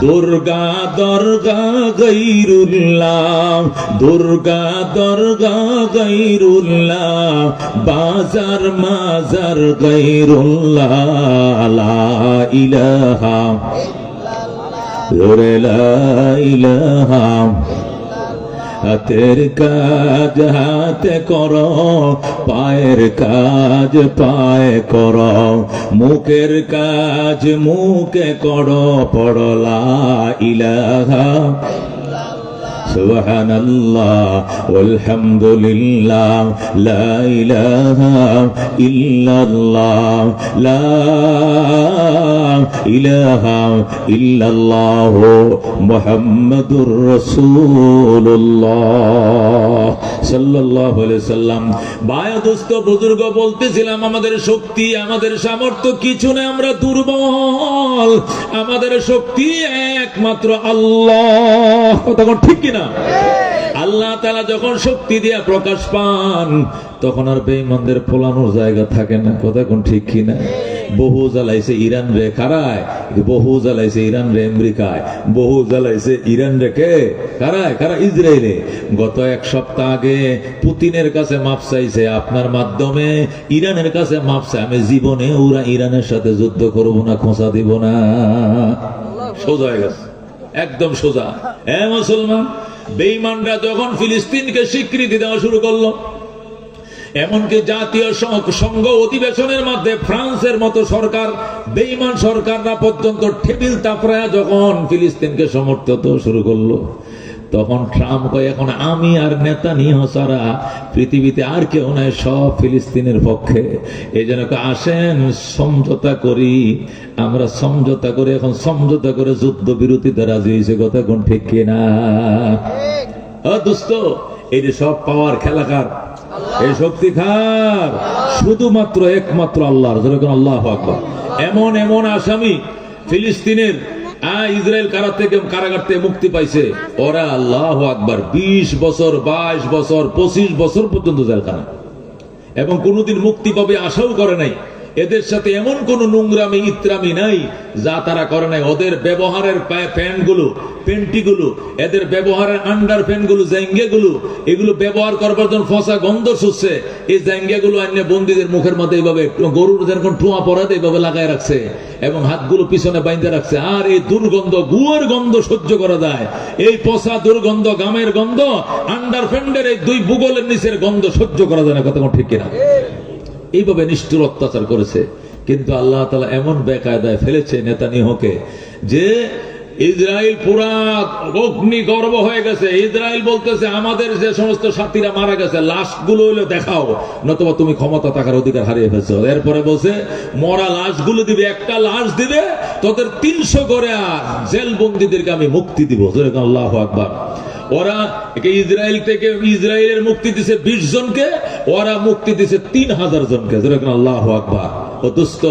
দুর্গা দর্গা গৈরুল্লাহ। দুর্গা দর্গা গৈরুল্লাহ। বাজার মাজার গৈরুল্লাহ। ইলাহা ইলাহা হাতের কাজ হাতে কর পায়ের কাজ পায়ে কর মুখের কাজ মুখে কর পড়লা ইলাহা سبحان الله والحمد لله لا إله إلا الله لا ইলাহা ইল্লাল্লাহ মুহাম্মাদুর রাসূলুল্লাহ সাল্লাল্লাহু আলাইহি সাল্লাম বুজুর্গ, বলতেছিলাম, আমাদের শক্তি, আমাদের সামর্থ্য কিছু না, আমরা দুর্বল। আমাদের শক্তি একমাত্র আল্লাহ। তখন ঠিক কিনা আল্লাহ তালা যখন শক্তি দিয়ে প্রকাশ পান, তখন আর বেঈমানদের পোলানোর জায়গা থাকে না। কথা কোন ঠিক কিনা বহু জ্বালাইছে ইরান রে কারায় বহু জ্বালাইছে ইরান রে আমেরিকায়, বহু জ্বালাইছে ইরান রে কে? কারায় কারা ইসরায়েলে। গত এক সপ্তাহ আগে পুতিনের কাছে মাপ চাইছে, আপনার মাধ্যমে ইরানের কাছে মাপ চাই, আমি জীবনে ওরা ইরানের সাথে যুদ্ধ করব না, খোঁচা দিব না। সোজা হয়ে গেছে, একদম সোজা। হ্যাঁ মুসলমান বেইমানরা যখন ফিলিস্তিনকে স্বীকৃতি দেওয়া শুরু করল এমনকি জাতীয় সংঘ অধিবেশনের মধ্যে ফ্রান্সের মতো সরকার বেইমান সরকাররা পর্যন্ত টেবিল তাপড়ায়া যখন ফিলিস্তিনকে সমর্থিত শুরু করল তখন ট্রাম্প কয় এখন আমি আর নেতা নিহ ছাড়া পৃথিবীতে আর কেউ নাই সব ফিলিস্তিনের পক্ষে। এই জন্য আসেন সমঝোতা করি। আমরা সমঝোতা করে এখন সমঝোতা করে যুদ্ধ বিরতিতে রাজি হয়েছে। কথা কোন ঠিক কিনা? দোস্ত এই যে সব পাওয়ার খেলাকার এই শক্তি খার শুধুমাত্র একমাত্র আল্লাহর আল্লাহ আকবর। এমন এমন আসামি ফিলিস্তিনের ইসরায়েল কারা থেকে কারাগার থেকে মুক্তি পাইছে। ওরা আল্লাহ আকবর বিশ বছর, বাইশ বছর, পঁচিশ বছর পর্যন্ত জেলখানা। এবং কোনোদিন মুক্তি পাবে আশাও করে নাই। এদের সাথে এমন কোন নোংরামি, ইত্রামি নাই, যা তারা করে নাই। ওদের ব্যবহারের প্যান্টগুলো পেন্টি এদের ব্যবহারের আন্ডার প্যান্টগুলো জাঙ্গে গুলো এগুলো ব্যবহার করবার জন্য ফসা গন্ধ শুচ্ছে এই জাঙ্গে গুলো অন্য বন্দীদের মুখের মধ্যে এইভাবে গরুর যেরকম ঠোঁয়া পরাতে, এইভাবে লাগায় রাখছে এবং হাতগুলো পিছনে বাইন্ধে রাখছে। আর এই দুর্গন্ধ, গুয়ের গন্ধ সহ্য করা যায়। এই পচা দুর্গন্ধ, গামের গন্ধ আন্ডার প্যান্টের এই দুই বুগলের নিচের গন্ধ সহ্য করা যায় না, কথা ঠিক কিনা। এইভাবে নিষ্ঠুর অত্যাচার করেছে। কিন্তু আল্লাহ তালা এমন বেকায়দায় ফেলেছে নেতানিহকে যে ইসরায়েল পুরা অগ্নি গর্ব হয়ে গেছে। ইসরায়েল বলতেছে, আমাদের যে সমস্ত সাথীরা মারা গেছে, লাশগুলো হইলে দেখাও, নতুবা তুমি ক্ষমতা থাকার অধিকার হারিয়ে ফেলছো। এরপরে বলছে, মরা লাশগুলো দিবে, একটা লাশ দিবে, তোদের তিনশো করে আর জেল বন্দীদেরকে আমি মুক্তি দিব। আল্লাহ আকবার। ওরা ইসরায়েল থেকে ইসরায়েলের মুক্তি দিছে বিশ জনকে, ওরা মুক্তি দিছে তিন হাজার জনকে। আল্লাহ আকবার। ও দুস্থ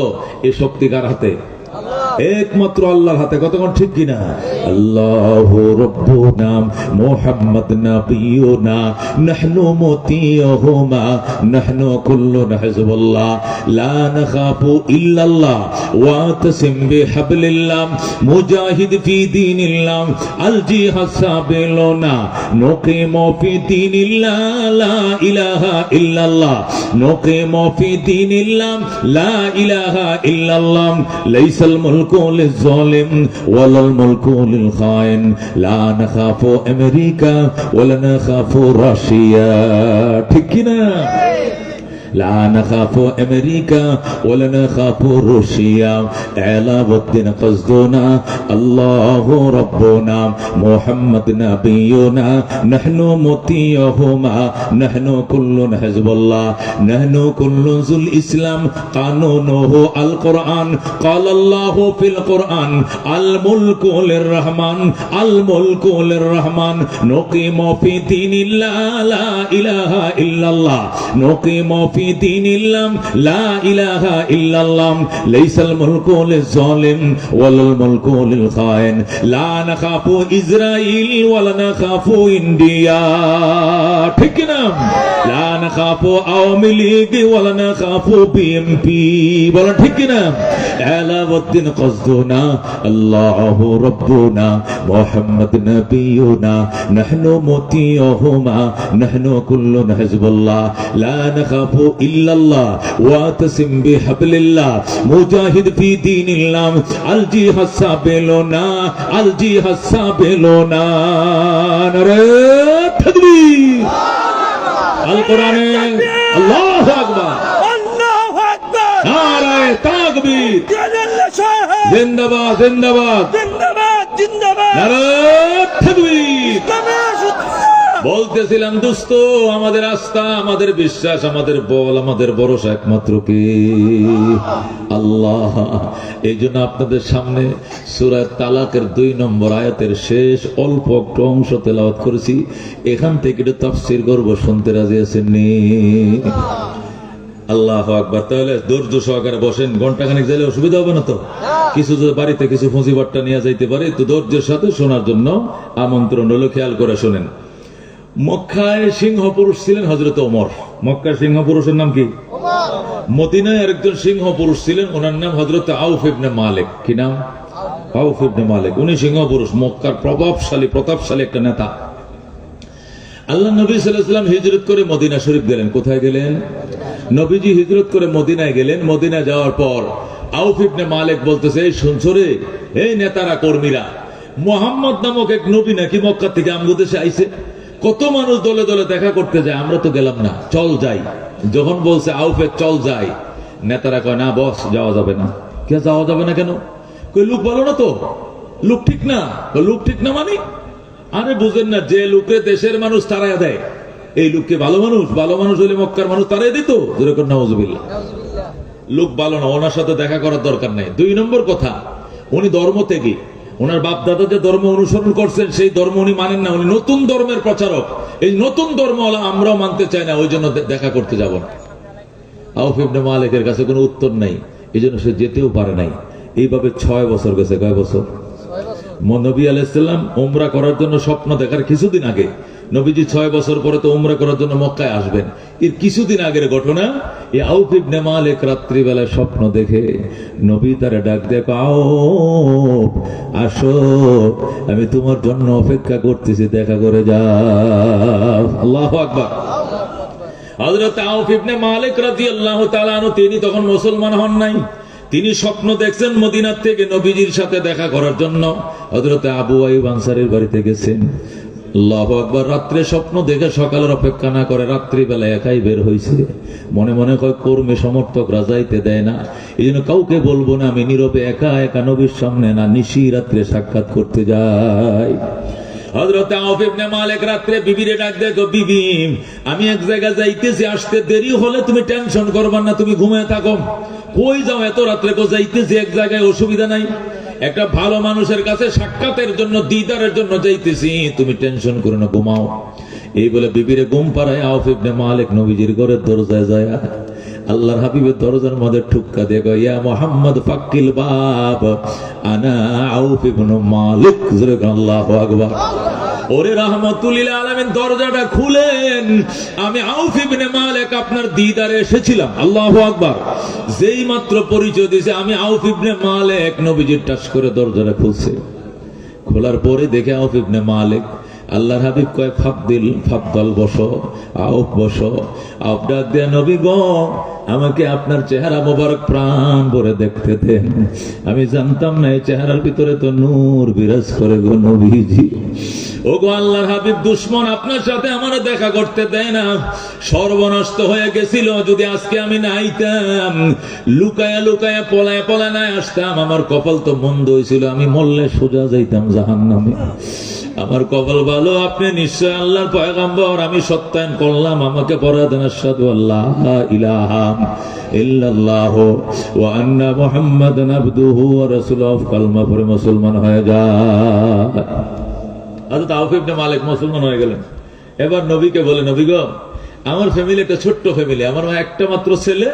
এই শক্তি কার হাতে? একমাত্র আল্লাহর হাতে, কতক্ষণ ঠিক কিনা? আল্লাহ রব্বুনা, মুহাম্মদ নাবিয়ুনা, নাহনু মুতিয়ুহুমা, নাহনু কুল্লুনা হিজবুল্লাহ লা নাখাফু ইল্লাল্লাহ, ওয়া তাসিম বিহাবলিল্লাহ, মুজাহিদ ফি দীনিল্লাহ আল জিহাদ সাবিলুনা, নুকিমু ফি দীনিল্লাহ, লা ইলাহা ইল্লাল্লাহ, নুকিমু ফি দীনিল্লাহ, লা ইলাহা ইল্লাল্লাহ, লাইসাল মুলকু লিজ-জালিম ওয়ালাল মুলকু লিল-খাইন লা নাখাফু আমেরিকা ওয়ালা নাখাফু রাশিয়া ঠিক কি না لا نخاف أمريكا ولا نخاف روسيا. علاء الدين قصدنا الله ربنا محمد نبينا. نحن مطيعهما نحن كل حزب الله. نحن كل ذو الإسلام قانونه القرآن. قال الله في القرآن الملك للرحمن الملك للرحمن. نقيم في دين الله لا إله إلا الله. نقيم في في دين الله لا إله إلا الله ليس الملك للظالم ولا الملك للخائن لا نخاف إسرائيل ولا نخاف إنديا ঠিক না লা নাখাফু আওয়ামী লীগ ওয়ালা নাখাফু বিএমপি বলেন ঠিক না আলাউদ্দিন কসদুনা আল্লাহু রাব্বুনা মুহাম্মদ নবিয়ুনা নাহনু মুতিয়ুহুমা নাহনু কুল্লুন হিজবুল্লাহ লা নাখাফু ইল্লাল্লাহ ওয়া তাসিম বিহাবলিল্লাহ মুজাহিদ ফি দীনিল্লাহ আল জিহাদ সাবিলুনা আল জিহাদ সাবিলুনা নারে তাকবীর। আল কোরআনে আল্লাহু আকবার। আল্লাহু আকবার। নারায়ে তাকবীর। জিন্দাবাদ জিন্দাবাদ। জিন্দাবাদ জিন্দাবাদ। নারায়ে তাকবীর। বলতেছিলাম, দোস্ত, আমাদের আস্থা, আমাদের বিশ্বাস, আমাদের বল, আমাদের ভরসা একমাত্র কে? আল্লাহ, এই জন্য আপনাদের সামনে সুরায় তালাকের দুই নম্বর আয়াতের শেষ অল্প একটু অংশ তেলাওয়াত করেছি। এখান থেকে একটু তাফসির গর্ব শুনতে রাজি আছেন নি আল্লাহ আকবার, তাহলে ধৈর্য সহকারে বসেন ঘন্টাখানিক যাইলে অসুবিধা হবে না তো? কিছু যদি বাড়িতে কিছু ফুঁজিবাট্টা নিয়ে যাইতে পারে তো ধৈর্যের সাথে শোনার জন্য আমন্ত্রণ হলো, খেয়াল করে শোনেন। মক্কায় সিংহ পুরুষ ছিলেন হজরত ওমর। মক্কার সিংহ পুরুষের নাম কি? মদিনায় আরেকজন সিংহ পুরুষ ছিলেন ওনার নাম হজরত আউফ ইবনে মালিক। কি নাম? আউফ ইবনে মালিক। উনি সিংহ পুরুষ মক্কার প্রভাবশালী প্রতাপশালী একটা নেতা। আল্লাহ নবী সাল্লাম হিজরত করে মদিনা শরীফ গেলেন। কোথায় গেলেন? নবীজি হিজরত করে মদিনায় গেলেন। মদিনা যাওয়ার পর আউফ ইবনে মালিক বলতেছে এই শুনছো রে? এই নেতারা কর্মীরা। মোহাম্মদ নামক এক নবী নাকি মক্কা থেকে আমগো দেশে আইছে? কত মানুষ দলে দলে দেখা করতে যায়, আমরা তো গেলাম না, চল যাই। যখন বলছে আউফে, চল যাই। নেতারা কয়, না বস, যাওয়া যাবে না। কে যাওয়া যাবে না কেন? কই লোক ভালো না তো? লোক ঠিক না। লোক ঠিক না মানে? আরে বুঝেন না, যে লোকে দেশের মানুষ তারাই দেয়, এই লোককে ভালো মানুষ ভালো মানুষ হলে মক্কার মানুষ তারাই দিত? যেরকম নওয়াজবিল্লা লোক ভালো না, ওনার সাথে দেখা করার দরকার নাই। দুই নম্বর কথা, উনি ধর্ম থেকে ওনার বাপ দাদা যে ধর্ম অনুসরণ করছেন সেই ধর্ম উনি মানেন না। উনি নতুন ধর্মের প্রচারক। এই নতুন ধর্ম আমরাও মানতে চাই না ওই জন্য দেখা করতে যাব না। আউফ ইবনে মালিকের কাছে কোনো উত্তর নাই। এই জন্য সে যেতেও পারে নাই। এইভাবে ছয় বছর গেছে। কয় বছর? নবী আলাইসাল্লাম ওমরা করার জন্য স্বপ্ন দেখার কিছুদিন আগে নবীজি ছয় বছর পরে তো উমরা করার জন্য মক্কায় আসবেন। এর কিছুদিন আগের ঘটনা এই আউফ ইবনে মালিক রাত্রিবেলায় স্বপ্ন দেখে, নবী তারে ডাক দেখো আসো, আমি তোমার জন্য অপেক্ষা করতেছি, দেখা করে যাও আল্লাহ আকবার। রাদিয়াল্লাহু তাআলা আনহু, তিনি তখন মুসলমান হন নাই। তিনি স্বপ্ন দেখছেন মদিনার থেকে নবীজির সাথে দেখা করার জন্য। হযরত আবু আইয়ুব আনসারীর বাড়িতে গেছেন। আল্লাহু আকবার, রাত্রে স্বপ্ন দেখে সকালের অপেক্ষা না করে রাত্রিবেলা একাই বের হয়েছে মনে মনে কয়, কর্মী সমর্থকরা যাইতে দেয় না। এই জন্য কাউকে বলব না, আমি নীরবে একা একা নবীর সামনে না, নিশি রাত্রে সাক্ষাৎ করতে যাই। রাত্রে দেখো আমি এক জায়গায় যাইতেছি, আসতে দেরি হলে তুমি টেনশন করবা না, তুমি ঘুমিয়ে থাকো। কই যাও এত রাত্রে? কো যাইতেছি এক জায়গায়, অসুবিধা নাই। একটা ভালো মানুষের কাছে সাক্ষাতের জন্য দিদারের জন্য যাইতেছি। তুমি টেনশন করো না ঘুমাও। এই বলে বিবিরে ঘুম পাড়ায় আউফ ইবনে মালিক নবীজির ঘরের দরজায় যায়। আল্লাহর হাবিবের দরজার মধ্যে ঠুক্কা দিয়ে কয়, ইয়া মোহাম্মদ ফাকিল বাব। আনা আউফ মালিক। কর, আল্লাহু আকবার। ওরে রহমতুল্লিল আলমেন, দরজাটা খুলেন। আমি আউফ ইবনে মালিক আপনার দিদারে এসেছিলাম, আল্লাহ আকবার। যেই মাত্র পরিচয় দিয়েছে, আমি আউফ ইবনে মালিক, নবীজির টাস করে দরজাটা খুলছে। খোলার পরে দেখে আউফ ইবনে মালিক, আল্লাহর হাবিব কয় ফাবদিল ফাবদল বসো, আউফ বসো আউফ ডাক দেয়া নবী গো, আমাকে আপনার চেহারা মোবারক প্রাণ ভরে দেখতে দেন। আমি জানতাম না, এই চেহারার ভিতরে তো নূর বিরাজ করে গো নবীজি। ও গো আল্লাহর হাবিব, দুশ্মন আপনার সাথে আমার দেখা করতে দেয় না। সর্বনষ্ট হয়ে গেছিল, যদি আজকে আমি না আইতাম লুকায়া লুকায়া, পলায় পলায় না আসতাম। আমার কপাল তো মন্দ হয়েছিল, আমি মরলে সোজা যাইতাম জাহান নামে আমার কপাল ভালো, আপনি নিশ্চয় আল্লাহর পয়গাম্বর, আমি সত্যায়ন করলাম। আমাকে পরে দেন আশহাদু আল্লাহ ইলাহা ইল্লাল্লাহ ওয়া আন্না মুহাম্মাদান আবদুহু ওয়া রাসূলুহু। কালমা পড়ে মুসলমান হয়ে যায়। হযরত আউফ ইবনে মালিক মুসলমান হয়ে গেলেন। এবার নবীকে বলে, নবী গো, আমার ফ্যামিলি একটা ছোট্ট ফ্যামিলি আমার মা একটা মাত্র ছেলে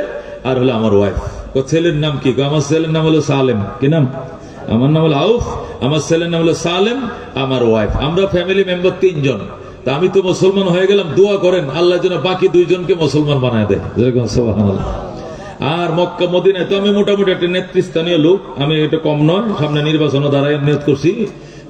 আর হলো আমার ওয়াইফ ও ছেলের নাম কি? আমার ছেলের নাম হলো সালেম। কি নাম? আমার নাম হলো আউফ, আমার ছেলের নাম হলো সালেম, আমার ওয়াইফ আমরা ফ্যামিলি মেম্বার তিনজন। তা আমি তো মুসলমান হয়ে গেলাম, দোয়া করেন, আল্লাহ যেন বাকি দুইজনকে মুসলমান বানায় দেয়। যেরকম। আর মক্কা, মদিনায় তো আমি মোটামুটি একটা নেতৃস্থানীয় লোক, আমি এটা কম নয়, সামনে নির্বাচনও দাঁড়ায়, নিয়োগ করছি।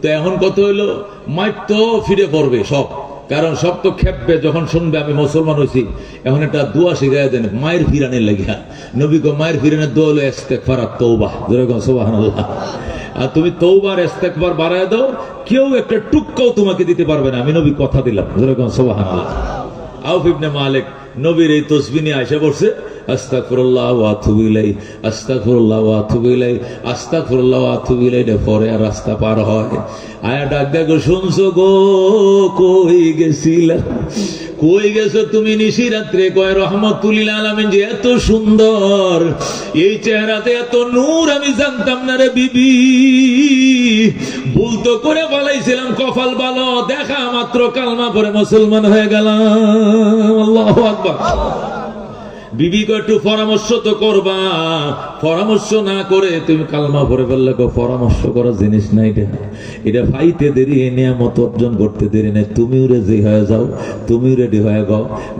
তো এখন কত হইল? মাইট তো ফিরে পড়বে সব। কারণ সব তো খেপবে যখন শুনবে আমি মুসলমান হয়েছি। এখন একটা দোয়া শিখাই দেন, মায়ের ফিরানের লেগা নবী গো মায়ের ফিরানের দোয়া হলো ইস্তেগফার আর তওবা। যেরকম সুবহানাল্লাহ। আর তুমি তৌবার ইস্তেগফার বাড়ায় দাও, কেউ একটা টুক্কাও তোমাকে দিতে পারবে না। আমি নবী কথা দিলাম। যেরকম সুবহানাল্লাহ। আউফ ইবনে মালিক নবীর এই তসবি নিয়ে আয়সা পড়ছে। শুনছো গো, কই গেছিলা? কই গেছো তুমি? নিশি রাত্রে কয়, রহমতুল্লিল আলামিন যে এত সুন্দর, এই চেহারাতে এত নূর আমি জানতাম না রে বিবি। ভুল তো করে বলাইছিলাম, কপাল ভালো, দেখা মাত্র কালমা পরে মুসলমান হয়ে গেলাম। আল্লাহ আকবার। বিবিকে পরামর্শ তো করবা। পরামর্শ না করে তুমি কালমা ভরে ফেললে পরামর্শ করার জিনিস এটা এটা পাইতে দেরি নিয়ামত অর্জন করতে দেরি নেই। রেজি হয়ে যাও রেডি হয়ে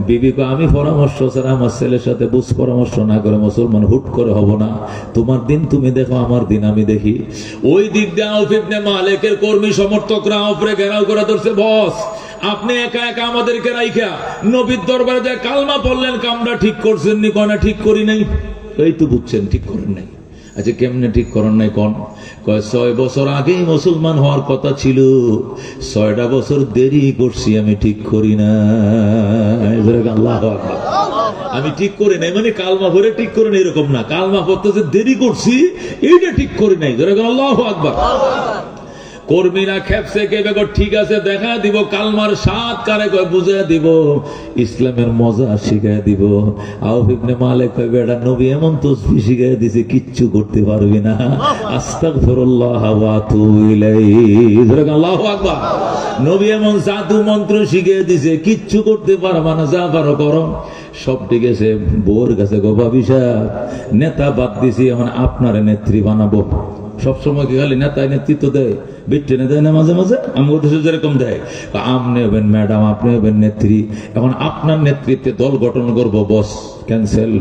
বিবিকে আমি পরামর্শ ছাড়া আমার ছেলের সাথে বুঝ পরামর্শ না করে মুসলমান হুট করে হব না। তোমার দিন তুমি দেখো, আমার দিন আমি দেখি। ওই দিক দিয়ে মালিকের কর্মী সমর্থকরা আউফরে ঘেরাও করে ধরছে, বস আপনি একা একা আমাদেরকে রাইখা। নবীর দরবারে যায় কালমা পড়লেন, কামরা ঠিক করছেন নি কয়না ঠিক করি নাই। এই তো বুঝছেন, ঠিক করেন নাই। আচ্ছা কেমনে ঠিক করেন নাই কন? কয়, ছয় বছর আগেই মুসলমান হওয়ার কথা ছিল। ছয়টা বছর দেরি করছি, আমি ঠিক করি না। আমি ঠিক করি নাই মানে কালমা ভরে ঠিক করে নাই, এরকম না। কালমা পড়তে যে দেরি করছি, এইটা ঠিক করি নাই। যেরকম আল্লাহ আকবার। কর্মীরা খেপসে কে বেগো ঠিক আছে, দেখা দিব, কালমার সাত কারে কয় বুঝে দিব, ইসলামের মজা শিখাই দিব। আউফ ইবনে মালিক কয়, বেটা নবী এমন তসবি শিখাই দিছে, কিচ্ছু করতে পারবি না। আস্তাগফিরুল্লাহ ওয়া আতুবু ইলাইহি। আল্লাহু আকবার। নবী এমন জাদু মন্ত্র শিখিয়ে দিছে, কিচ্ছু করতে পারবা না, যা পারো করো। সব ঠিক আছে বোর কাছে গো ভাবি নেতা বাদ দিছি, এখন আপনার নেত্রী বানাবো। সবসময় কি খালি নেতায় নেতৃত্ব দেয়? বিট্টেনে দেয় না মাঝে মাঝে? আমার দেশে যেরকম দেয়। আপনি হবেন ম্যাডাম, আপনি হবেন নেত্রী। এখন আপনার নেতৃত্বে দল গঠন করব, বস, ক্যান্সেল।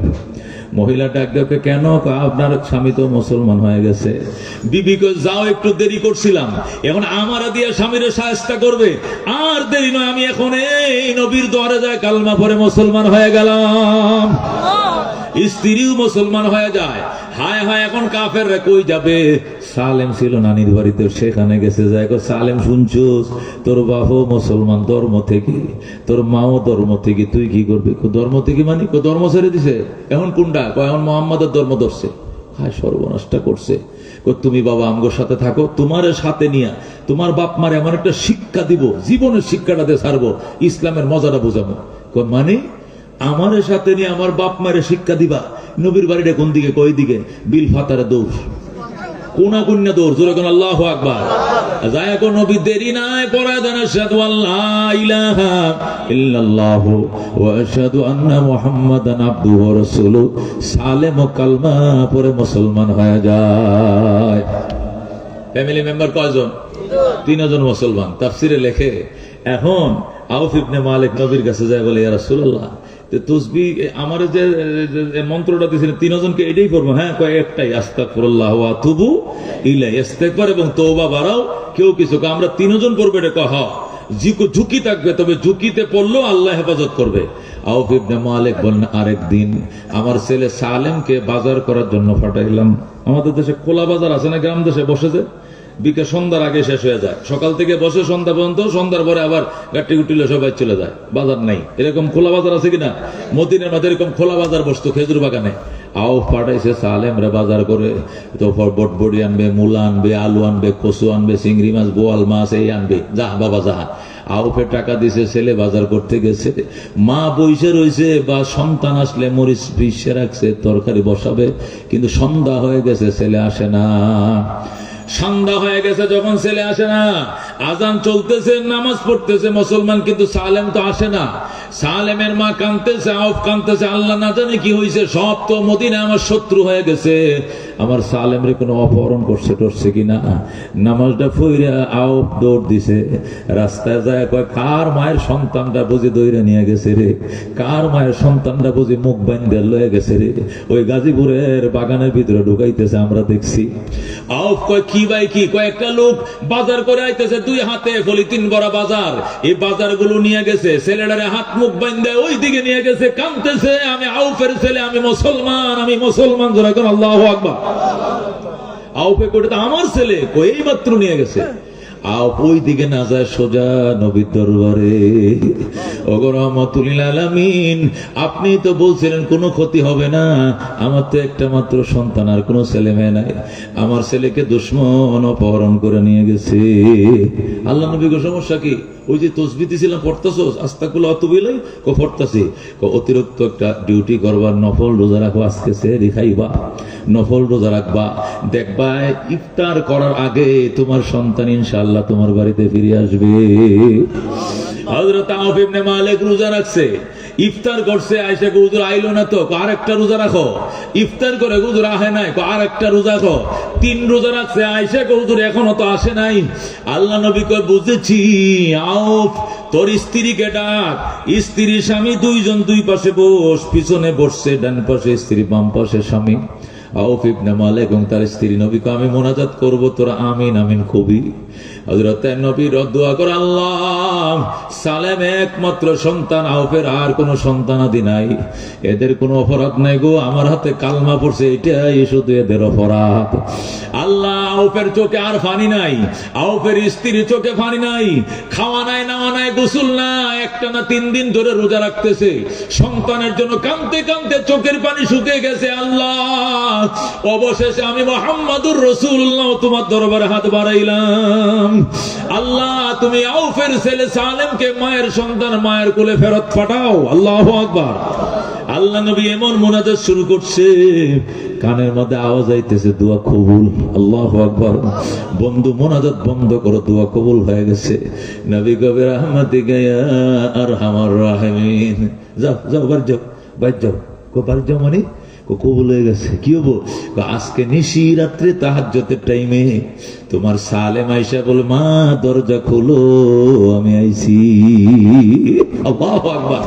মহিলা ডাক কেন? আপনার স্বামী তো মুসলমান হয়ে গেছে। বিবিকে যাও, একটু দেরি করছিলাম। এখন আমার দিয়ে স্বামীর সাহায্য করবে। আর দেরি নয়, আমি এখন এই নবীর দ্বারে যায় কালমা পরে মুসলমান হয়ে গেলাম। স্ত্রীও মুসলমান হয়ে যায়। হায় হায়, এখন কাফের কই যাবে? সালেম ছিল নানির বাড়িতে সেখানে গেছে। যায় সালেম, শুনছুস? তোর বাপও মুসলমান, ধর্ম থেকে। তোর মাও ধর্ম থেকে। তুই কি করবি? ধর্ম থেকে মানে? ধর্ম ছেড়ে দিছে? এখন কোনটা? এখন মোহাম্মদের ধর্ম ধরছে? হায়, সর্বনাশটা করছে। তুমি বাবা আমগোর সাথে থাকো। তোমার সাথে নিয়া তোমার বাপ মার এমন একটা শিক্ষা দিব। জীবনের শিক্ষাটা দিয়ে ছাড়বো। ইসলামের মজাটা বোঝাবো। মানে? আমার সাথে নিয়ে আমার বাপ মারে শিক্ষা দিবা। নবীর বাড়িটা কোন দিকে, কই দিকে? বিল ফাতারে দৌড় কোনা কন্যা কোন আল্লাহ আকবার। নাই কালমা মুসলমান হয়ে যায়। ফ্যামিলি মেম্বার কয়জন? তিনজন মুসলমান। তাফসিরে লেখে, এখন আউফ ইবনে মালিক নবীর কাছে যায়, বলে, ইয়া রাসূলুল্লাহ তসবি আমার যে মন্ত্রটা দিয়েছিলেন এটাই পড়ব। হ্যাঁ একটাই ইস্তেগফার এবং বাড়াও, কেউ কিছু আমরা এটা কহ ঝুঁকি ঝুঁকি থাকবে, তবে ঝুঁকিতে পড়লেও আল্লাহ হেফাজত করবে। মালিক আরেক দিন আমার ছেলে সালেমকে বাজার করার জন্য পাঠাইলাম। আমাদের দেশে খোলা বাজার আছে না, গ্রাম দেশে বসে যে? বিকেল সন্ধ্যার আগে শেষ হয়ে যায়। সকাল থেকে বসে সন্ধ্যা পর্যন্ত, সন্ধ্যার পরে আবার গাটি গুটিলে সবাই চলে যায়। বাজার নাই। এরকম খোলা বাজার আছে কিনা? মদিনের মধ্যে এরকম খোলা বাজার বসতো খেজুর বাগানে। আও পাঠাইছে সালেম রে বাজার করে। তো বটবড়ি আনবে, মূলা আনবে, আলু আনবে, কচু আনবে, চিংড়ি মাছ, বোয়াল মাছ, এই আনবে। যা, বাবা, যা। আউফে টাকা দিছে, ছেলে বাজার করতে গেছে। মা বইসে রয়েছে বা সন্তান আসলে মরিচ পিসে রাখছে, তরকারি বসাবে। কিন্তু সন্ধ্যা হয়ে গেছে, ছেলে আসে না। সন্ধ্যা হয়ে গেছে, যখন ছেলে আসে না, আজান চলতেছে, নামাজ পড়তেছে, মুসলমান কিন্তু সালেম তো আসে না। সালেমের মা কানতেছে আউফ কানতেছে আল্লাহ না জানে কি হয়েছে সব তো মদিনা আমার শত্রু হয়ে গেছে। আমার সালেম রে কোনো অপহরণ করছে, টরছে কি না নামাজটা ফইরা আউফ দৌড় দিছে। রাস্তায় যায় কয়, কার মায়ের সন্তানটা বুঝি দইরা নিয়ে গেছে রে? কার মায়ের সন্তানটা বুঝি মুখ বাইন্দে লয়ে গেছে রে? ওই গাজীপুরের বাগানের ভিতরে ঢুকাইতেছে, আমরা দেখছি। আউফ কয়, কি ভাই কি? কয়েকটা লোক বাজার করে আইতেছে, দুই হাতে ফলিতিন বড় বাজার। এই বাজারগুলো নিয়ে গেছে, ছেলেটারে হাত মুখ বাইন্দে ওই দিকে নিয়ে গেছে কানতেছে আমি আউফের ছেলে, আমি মুসলমান আমি মুসলমান ধরে এখন আল্লাহ আকবার। আউফে করে তো আমার ছেলে, কই মাত্র নিয়ে গেছে? আউফ ওই দিকে না যায় সোজা নবীর দরবারে। আলামিন, আপনি তো বলছিলেন কোনো ক্ষতি হবে না। আমার তো একটা মাত্র সন্তান, আর কোনো ছেলে মেয়ে নাই। আমার ছেলেকে দুশ্মন অপহরণ করে নিয়ে গেছে। আল্লাহ নবী সমস্যা কি? ওই যে তসবিতি ছিলাম পড়তাছোস? আস্তাকুল অত বিলাই কো পড়তাছি। কো অতিরিক্ত একটা ডিউটি করবার নফল রোজা রাখো আজকে সে রেখাইবা নফল রোজা রাখবা। দেখবা, ইফতার করার আগে তোমার সন্তান ইনশাআল্লাহ তোমার বাড়িতে ফিরে আসবে। হযরত আউফ ইবনে মালিক রোজা রাখছে। ইফতার করছে আয়সা হুজুর, আইলো না তো আর একটা রোজা রাখো। ইফতার করে, হুজুর, আহে নাই আর একটা রোজা রাখো। তিন রোজা রাখছে আয়সা হুজুর, এখনও তো আসে নাই। আল্লাহ নবী কয়, বুঝেছি, আউফ, তোর স্ত্রীকে ডাক। স্ত্রী স্বামী দুইজন দুই পাশে বস, পিছনে বসছে, ডান পাশে স্ত্রী, বাম পাশে স্বামী। আউফ ইবনে মালিক এবং তার স্ত্রী নবীকে আমি মোনাজাত করব, তোরা আমিন আমিন কবি। হযরত নবী দোয়া কর, আল্লাহ, সালেম একমাত্র সন্তান আউফের আর কোন সন্তানাদি নাই। এদের কোনো অপরাধ নাই গো, আমার হাতে কালমা পড়ছে, এটাই শুধু এদের অপরাধ। আল্লাহ আউফের চোখে আর ফানি নাই আউফের স্ত্রীর চোখে ফানি নাই, খাওয়া নাই, নাওয়া নাই, গোসল না একটা না তিন দিন ধরে রোজা রাখতেছে। সন্তানের জন্য কানতে কানতে চোখের পানি শুকিয়ে গেছে, আল্লাহ, অবশেষে আমি মোহাম্মদুর রসুল্লাহ তোমার দরবারে হাত বাড়াইলাম। আল্লাহ, তুমি আউফের ছেলে সালেমকে মায়ের সন্তান মায়ের কোলে ফেরত পাঠাও। আল্লাহ আকবার। আল্লাহ নবী এমন মোনাজাত শুরু করছে, কানের মধ্যে আওয়াজ আইতেছে, দোয়া কবুল। আল্লাহ আকবার। বন্ধু, মোনাজাত বন্ধ করো, দোয়া কবুল হয়ে গেছে। নবী কবির আহমদ গায়া আর হামার রাহমিন। যাও যাও বার যাও বার যাও। কো বার যাও মানে? কবুল হয়ে গেছে। কি হব? আজকে নিশি রাত্রে তাহাজ্জতের টাইমে তোমার সালেম আইসা বল মা, দরজা খোলো, আমি আইছি। আকবার।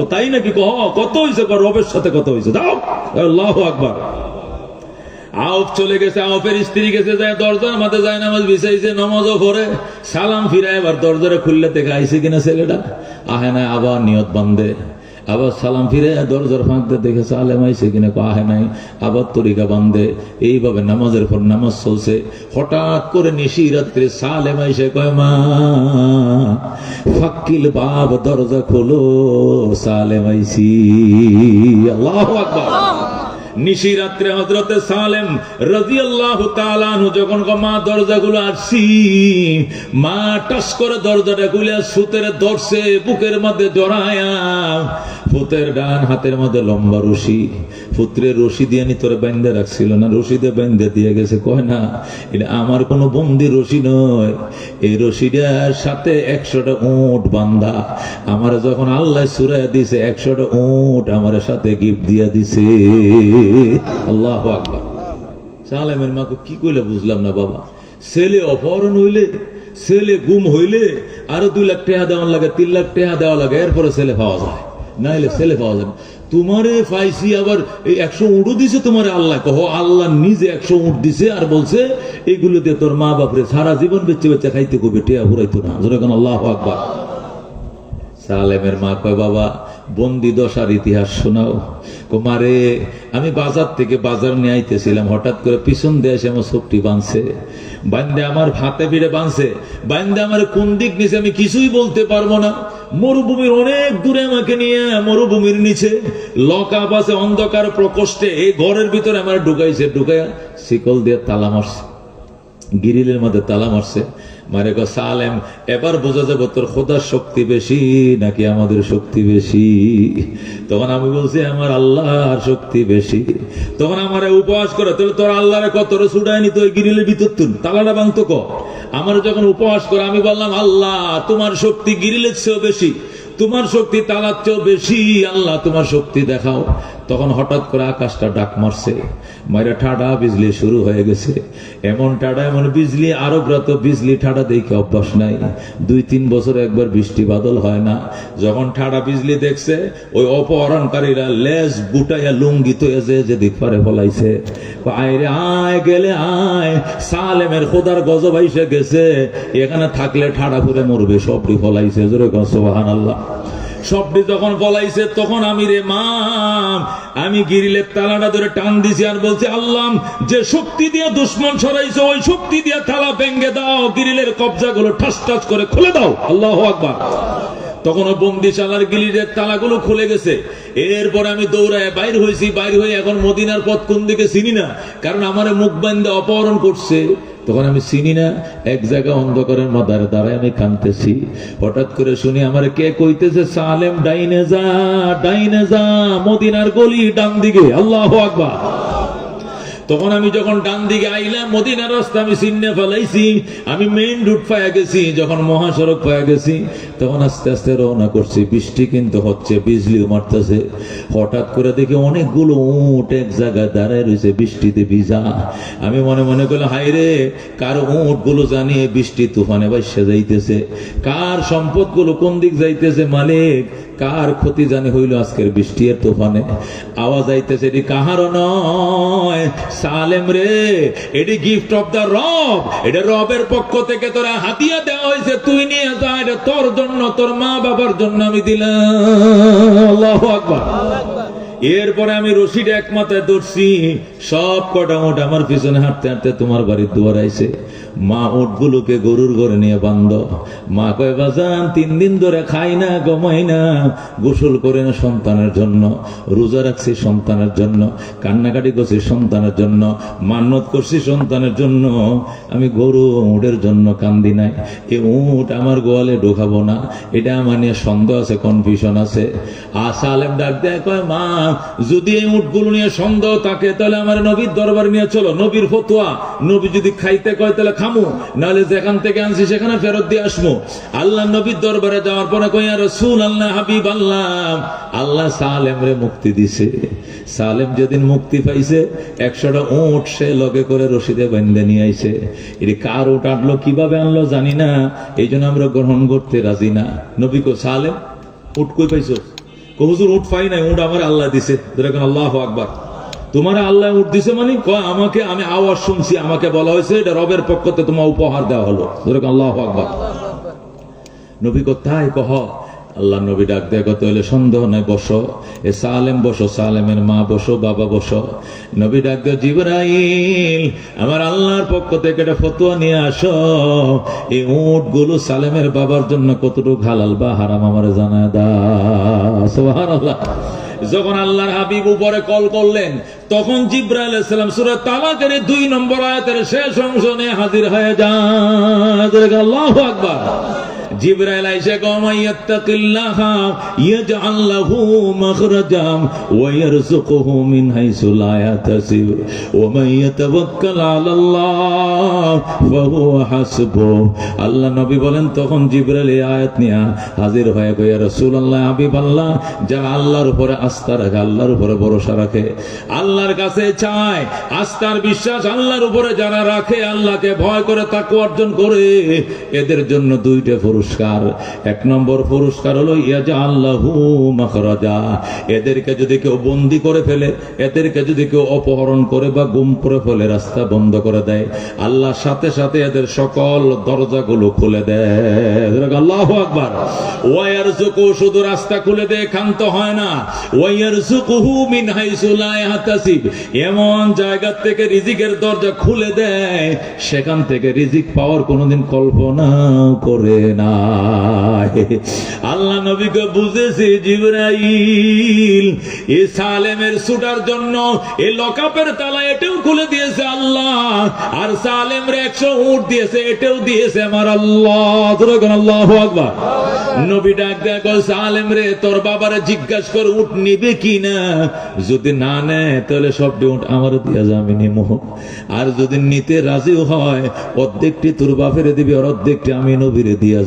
ও তাই নাকি? কহ, কত হয়েছে রবের সাথে কত হয়েছে দাও আল্লাহ আকবার। আউফ চলে গেছে, আউফের স্ত্রী গেছে, যায় দরজার মাথায় যায় নামাজ বিছাইছে, নামাজও পড়ে। সালাম ফিরে এবার দরজারে খুললে দেখে আইছে কিনা ছেলেটা। আহে না, আবার নিয়ত বান্ধে আবার সালাম ফিরে, দরজার ফাঁকতে দেখে সালেম আইসে কিনা আহে নাই, আবার তরিকা বান্ধে। এইভাবে নামাজের পর নামাজ চলছে। হঠাৎ করে নিশি রাত্রে সালেম আইসে কয়, মা, ফাক্কিল বাব, দরজা খোলো, সালেম আইসি। আল্লাহ আকবার। নিশি রাত্রে হজরতে সালেম রাজি আল্লাহ যখন মা দরজাগুলো আসছি মা টাস করে দরজাটা খুলে সুতের ধরছে বুকের মধ্যে জড়ায়া, ফুতের ডান হাতের মধ্যে লম্বা রশি পুত্রের রশি দিয়ে নি তোরে বাইন্দে রাখছিল না, রশি দিয়ে বাইন্দে দিয়ে গেছে। কয় না, এটা আমার কোনো বন্দি রশি নয়। এই রশিটার সাথে একশোটা উঁট বান্ধা। আমার যখন আল্লাহ সুরাই দিছে, একশোটা উঁট আমার সাথে গিফট দিয়ে দিছে। আল্লাহ আকবার। মাকে কি কইলে বুঝলাম না বাবা। ছেলে অপহরণ হইলে, ছেলে গুম হইলে আরও দুই লাখ দেওয়া লাগে, তিন লাখ দেওয়া লাগে, এরপরে ছেলে পাওয়া যায়। না হলে ছেলে পাওয়া তোমারে আবার এই একশো উঁটও দিছে তোমারে আল্লাহ। কহ, আল্লাহ নিজে একশো উঁট দিছে আর বলছে, এগুলো দিয়ে তোর মা বাপরে সারা জীবন বেঁচে বেঁচে খাইতে কবে টেয়া ঘুরাইতো না। যেরকম আল্লাহ আকবার। সালেমের মা কয়, বাবা বন্দি দশার ইতিহাস শোনাও। কুমারে, আমি বাজার থেকে বাজার নিয়ে আইতেছিলাম, হঠাৎ করে পিছন দিয়ে এসে আমার সবটি বাঁধছে। বান্ধে আমার হাতে ফিরে বাঁধছে। বান্ধে আমার কোন দিক নিচে আমি কিছুই বলতে পারব না। মরুভূমির অনেক দূরে আমাকে নিয়ে, মরুভূমির নিচে। লকআপ আছে অন্ধকার প্রকোষ্ঠে, এই ঘরের ভিতরে আমার ঢুকাইছে, ঢুকাইয়া শিকল দিয়ে তালা মারছে। গিরিলের মধ্যে তালা মারছে। মারে গো সালেম, এবার বোঝা যাবে তোর খোদার শক্তি বেশি নাকি আমাদের শক্তি বেশি? তখন আমি বলছি, আমার আল্লাহর শক্তি বেশি। তখন আমার উপবাস করে, তাহলে তোর আল্লাহরে কত সুডায়নি তো ওই গিরিলের ভিতর তুল তালাটা বাংতো ক? আমার যখন উপহাস করে, আমি বললাম, আল্লাহ, তোমার শক্তি গিরিলের চেয়েও বেশি, তোমার শক্তি তালার চেয়েও বেশি, আল্লাহ, তোমার শক্তি দেখাও। তখন হঠাৎ করে আকাশটা ডাক মারছে। মাইরা ঠাডা বিজলি শুরু হয়ে গেছে। এমন টাডা এমন বিজলি আরবরা তো বিজলি ঠাডা দেখে অভ্যাস নাই। দুই তিন বছর একবার বৃষ্টি বাদল হয় না। যখন ঠাডা বিজলি দেখছে, ওই অপহরণকারীরা লেজ বুটাইয়া লুঙ্গি তো এজে যে দিক ফলাইছে। আয় রে আয়, গেলে আয়, সালেমের খোদার গজব আইসে গেছে। এখানে থাকলে ঠাডা করে মরবে, সবটি ফলাইছে। জোরে সোহান আল্লাহ সবটি যখন বলাইছে, তখন আমি রে মাম, আমি গিরিলের তালাটা ধরে টান দিছি আর বলছি আল্লাহ যে শক্তি দিয়ে দুশ্মন সরাইছে, ওই শক্তি দিয়ে তালা ভেঙ্গে দাও, গিরিলের কবজাগুলো ঠাস ঠাস করে খুলে দাও। আল্লাহ আকবার। তখন ও বন্দিশালার গিলিরের তালাগুলো খুলে গেছে। এরপর আমি দৌড়ায় বাইর হয়েছি, বাইর হয়ে এখন মদিনার পথ কোন দিকে চিনি না, কারণ আমার মুখ বান্ধে অপহরণ করছে। তখন আমি চিনি না, এক জায়গা অন্ধকারের মাদারে দাঁড়ায় আমি কানতেছি হঠাৎ করে শুনি আমার কে কইতেছে, সালেম ডাইনে যা ডাইনে যা, মদিনার গলি ডান দিকে, আল্লাহ আকবার। তখন আমি যখন ডান দিকে আইলাম, মদিনার রাস্তা আমি চিহ্নে ফেলাইছি। আমি মেইন রুট পাইয়া গেছি, যখন মহাসড়ক পাইয়া গেছি, তখন আস্তে আস্তে রওনা করছি। বৃষ্টি কিন্তু হচ্ছে, বিজলিও মারতেছে। হঠাৎ করে দেখি অনেকগুলো উঁট এক জায়গায় দাঁড়ায় রয়েছে, বৃষ্টিতে ভিজা। আমি মনে মনে করলাম হাই রে, কার উঁটগুলো জানিয়ে বৃষ্টি তুফানে বাইসে যাইতেছে। কার সম্পদগুলো কোন দিক যাইতেছে, মালিক? কার ক্ষতি জানি হইল আজকের বৃষ্টির তোফানে? আওয়াজ আইতেছে, এটি কাহারও নয়? সালেম রে, এটি গিফট অফ দ্য রব। এটা রবের পক্ষ থেকে তোরা হাতিয়া দেওয়া হয়েছে, তুই নিয়ে যা, এটা তোর জন্য, তোর মা বাবার জন্য আমি দিলাম। আল্লাহু আকবার। এরপরে আমি রশিদ এক মাথায় ধরছি সব কটা ওট আমার পিছনে হাঁটতে হাঁটতে তোমার বাড়ির দুয়ার আইছে। মা ওটগুলোকে গরুর ঘরে নিয়ে বান্ধ। মা কয়, বাজান, তিন দিন ধরে খাই না গমাই না। গোসল করে না সন্তানের জন্য। রোজা রাখছি সন্তানের জন্য। কান্নাকাটি করছি সন্তানের জন্য। মান্নত করছি সন্তানের জন্য। আমি গরু উটের জন্য কান্দি নাই। এই উট আমার গোয়ালে ঢোকাবো না। এটা আমার নিয়ে সন্দেহ আছে কনফিউশন আছে। আশা আলেম ডাক দেয়, কয়, মা যদি এই উটগুলো নিয়ে সন্দেহ থাকে, তাহলে আমার নবীর দরবার নিয়ে চলো, নবীর ফতুয়া। নবী যদি খাইতে কয়, তাহলে খামু, নাহলে যেখান থেকে আনছি সেখানে ফেরত দিয়ে আসব আল্লাহ নবীর দরবারে যাওয়ার পরে কই আর রসুল আল্লাহ হাবিব আল্লাহ আল্লাহ সালেম রে মুক্তি দিছে। সালেম যেদিন মুক্তি পাইছে, একশোটা উঠ সে লগে করে রশিদে বেঁধে নিয়ে আইছে। এটি কার উঠ আনলো, কীভাবে আনলো জানি না এই জন্য আমরা গ্রহণ করতে রাজি না। নবী কো, সালেম উঠ কই পাইছো? হুজুর, উঠ পাই নাই, উঠ আমার আল্লাহ দিছে। যেরকম আল্লাহ আকবার। তোমার আল্লাহ উঠ দিছে মানে? কয়, আমাকে, আমি আওয়াজ শুনছি, আমাকে বলা হয়েছে, এটা রবের পক্ষতে তোমার উপহার দেওয়া হলো। যেরকম আল্লাহ আকবার। নবী কোথায় কহ আল্লাহ নবী ডাক দেয় কত হলে সন্দেহ নাই, বসো। এ সালেম বসো, সালেমের মা বসো, বাবা বসো। নবী ডাক দেয়, জিবরাইল, আমার আল্লাহর পক্ষ থেকে একটা ফতুয়া নিয়ে আসো। এই উটগুলো সালেমের বাবার জন্য কতটুকু হালাল বা হারাম আমার জানা দা আল্লাহ যখন আল্লাহর হাবিব উপরে কল করলেন, তখন জিব্রাইল সালাম সুরা তালাকের দুই নম্বর আয়াতের শেষ অংশ নিয়ে হাজির হয়ে যান। আল্লাহ আকবার। তখন জিব্রাইল আয়াত নিয়ে হাজির হয়ে গিয়ে রাসূলুল্লাহ হাবিব আল্লাহ যারা আল্লাহর উপরে আস্থা রাখে, আল্লাহর উপরে ভরসা রাখে। আল্লাহর কাছে চায়, আস্থার বিশ্বাস আল্লাহর উপরে যারা রাখে, আল্লাহকে ভয় করে তাকে অর্জন করে। এদের জন্য দুইটা পুরস্কার। এক নম্বর পুরস্কার হলো ইয়াজা আল্লাহু মাখরাজা। এদেরকে যদি কেউ বন্দি করে ফেলে, এদেরকে যদি কেউ অপহরণ করে বা গুম করে ফেলে, রাস্তা বন্ধ করে দেয়। আল্লাহ সাথে সাথে এদের সকল দরজাগুলো খুলে দেয়। আল্লাহ আকবার। ওয়ার শুধু রাস্তা খুলে দেয় ক্ষান্ত হয় না। ওয়ার মিন হাইসু লা ইয়াহতাসিব। এমন জায়গা থেকে রিজিকের দরজা খুলে দেয়, সেখান থেকে রিজিক পাওয়ার কোনোদিন কল্পনা করে না। আল্লাহ নবীকে বুঝেছে জিবরাইল, এ সালেমের ছুটার জন্য এই লকাপের তালা এটাও খুলে দিয়েছে আল্লাহ, আর সালেম রে একশো উঠ দিয়েছে, এটাও দিয়েছে আমার আল্লাহ। আল্লাহ আকবার। নবী ডাক দেখো সালেম রে তোর বাবারে জিজ্ঞাসা করে উঠ নিবে কি না যদি না নেয়, তাহলে সবটি উঠ আমার দিয়া যাবে, নিমো। আর যদি নিতে রাজি হয়, অর্ধেকটি তোর বাপেরে দিবি, আর অর্ধেকটি আমি নবীরে দিয়া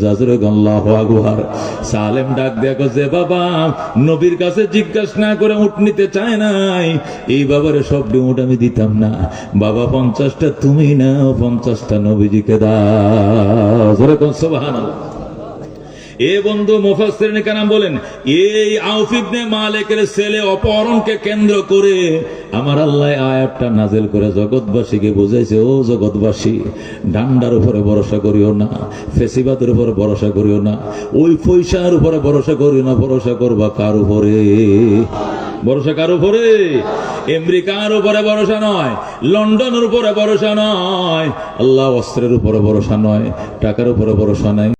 সালেম ডাক দেখো যে বাবা, নবীর কাছে জিজ্ঞাসা না করে উঠ নিতে চায় নাই। এই বাবার সবটি উঠ আমি দিতাম না। বাবা, পঞ্চাশটা তুমি না পঞ্চাশটা নবীজিকে দাও। জোরে কোন, সুবহানাল্লাহ। এ বন্ধু মুফাসসিরিন কালাম বলেন, এই আউফ ইবনে মালিকের ছেলে অপহরণকে কেন্দ্র করে আমার আল্লাহ আয়াতটা নাজেল করে জগৎবাসীকে বুঝাইছে, ও জগৎবাসী, ডান্ডার উপরে ভরসা করিও না, ফেসিবাদের উপরে ভরসা করিও না, ওই পয়সার উপরে ভরসা করিও না, ভরসা করবা কার উপরে? ভরসা কার উপরে? আমেরিকার উপরে ভরসা নয়, লন্ডনের উপরে ভরসা নয়, আল্লাহ অস্ত্রের উপরে ভরসা নয়, টাকার উপরে ভরসা নাই।